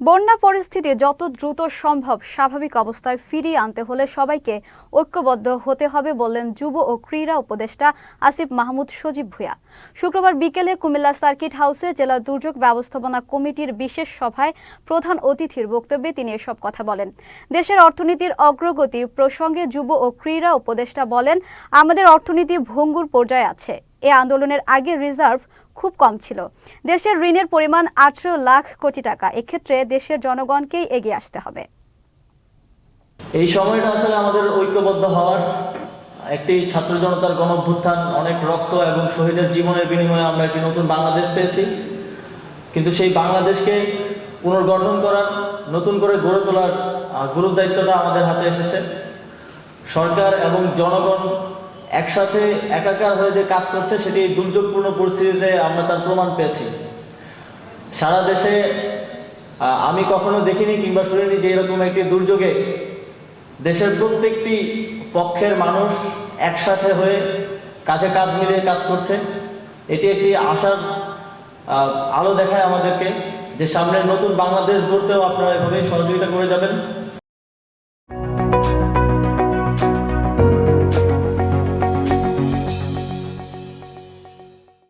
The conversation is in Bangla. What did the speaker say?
বন্যা পরিস্থিতি যত দ্রুত সম্ভব স্বাভাবিক অবস্থায় ফিরিয়ে আনতে হলে সবাইকে ঐক্যবদ্ধ হতে হবে বললেন যুব ও ক্রীড়া উপদেষ্টা আসিফ মাহমুদ সজীব ভূয়া শুক্রবার বিকেলে কুমিল্লা সার্কিট হাউসে জেলা দুর্যোগ ব্যবস্থাপনা কমিটির বিশেষ সভায় প্রধান অতিথির বক্তব্যে তিনি এসব কথা বলেন। দেশের অর্থনীতির অগ্রগতি প্রসঙ্গে যুব ও ক্রীড়া উপদেষ্টা বলেন, আমাদের অর্থনীতি ভঙ্গুর পর্যায়ে আছে। এ আন্দোলনের আগে রিজার্ভ খুব কম ছিল। দেশের ঋণের পরিমাণ আঠেরো লাখ কোটি টাকা। এক্ষেত্রে দেশের জনগণকেই এগিয়ে আসতে হবে। এই সময়টা আসলে আমাদের ঐক্যবদ্ধ হওয়ার একটি ছাত্র জনতার গণভ্যুত্থান অনেক রক্ত এবং শহীদের জীবনের বিনিময়ে আমরা একটি নতুন বাংলাদেশ পেয়েছি। কিন্তু সেই বাংলাদেশকে পুনর্গঠন করার নতুন করে গড়ে তোলার আহ, গুরুর দায়িত্বটা আমাদের হাতে এসেছে। সরকার এবং জনগণ একসাথে একাকার হয়ে যে কাজ করছে, সেটি দুর্যোগপূর্ণ পরিস্থিতিতে আমরা তার প্রমাণ পেয়েছি। সারা দেশে আমি কখনো দেখিনি কিংবা শুনিনি যে এরকম একটি দুর্যোগে দেশের প্রত্যেকটি পক্ষের মানুষ একসাথে হয়ে কাঁধে কাঁধ মিলিয়ে কাজ করছে। এটি একটি আশার আলো দেখায় আমাদেরকে যে সামনের নতুন বাংলাদেশ গড়তেও আপনারা এভাবেই সহযোগিতা করে যাবেন।